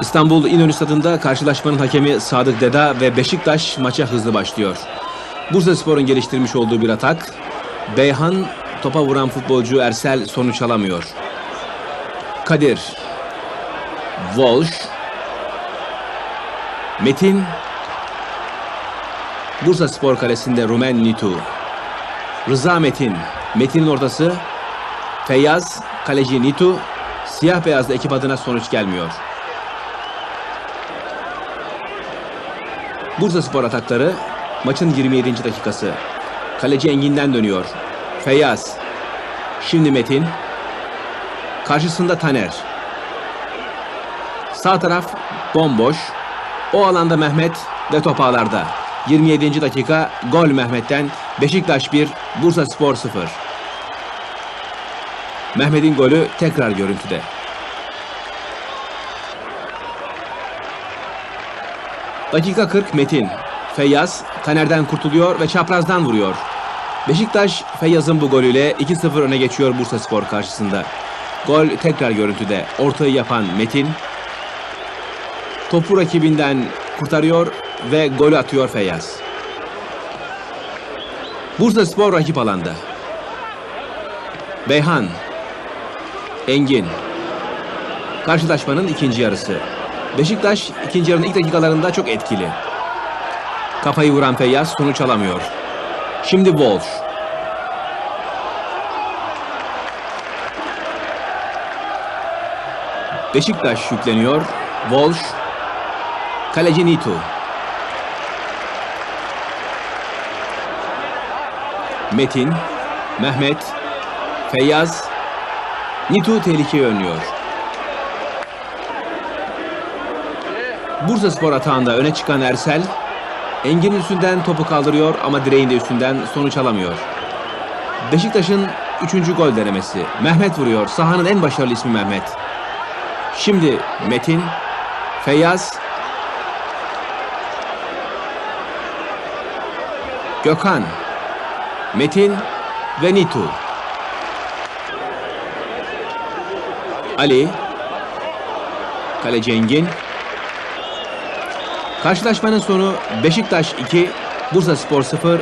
İstanbul İnönü Stadı'nda karşılaşmanın hakemi Sadık Deda ve Beşiktaş maça hızlı başlıyor. Bursaspor'un geliştirmiş olduğu bir atak. Beyhan topa vuran futbolcu Ersel sonuç alamıyor. Kadir. Walsh. Metin. Bursa Spor Kalesi'nde Rumen Nitu. Rıza Metin. Metin'in ortası. Feyyaz. Kaleci Nitu. Siyah beyazlı ekip adına sonuç gelmiyor. Bursa Spor atakları maçın 27. dakikası. Kaleci Engin'den dönüyor. Feyyaz. Şimdi Metin. Karşısında Taner. Sağ taraf bomboş. O alanda Mehmet ve top ağlarda. 27. dakika gol Mehmet'ten Beşiktaş 1, Bursa Spor 0. Mehmet'in golü tekrar görüntüde. Dakika 40 Metin. Feyyaz Taner'den kurtuluyor ve çaprazdan vuruyor. Beşiktaş Feyyaz'ın bu golüyle 2-0 öne geçiyor Bursa Spor karşısında. Gol tekrar görüntüde. Ortayı yapan Metin topu rakibinden kurtarıyor ve golü atıyor Feyyaz. Bursa Spor rakip alanda. Beyhan Engin Karşılaşmanın ikinci yarısı. Beşiktaş ikinci yarının ilk dakikalarında çok etkili. Kafayı vuran Feyyaz sonuç alamıyor. Şimdi Walsh. Beşiktaş yükleniyor. Walsh. Kaleci Nitu. Metin. Mehmet. Feyyaz. Nitu tehlikeyi önlüyor. Bursa Spor atağında öne çıkan Ersel, Engin üstünden topu kaldırıyor ama direğin de üstünden sonuç alamıyor. Beşiktaş'ın üçüncü gol denemesi. Mehmet vuruyor. Sahanın en başarılı ismi Mehmet. Şimdi Metin, Feyyaz, Gökhan, Metin ve Nitu. Ali, Kaleci Engin, Karşılaşmanın sonu Beşiktaş 2, Bursa Spor 0,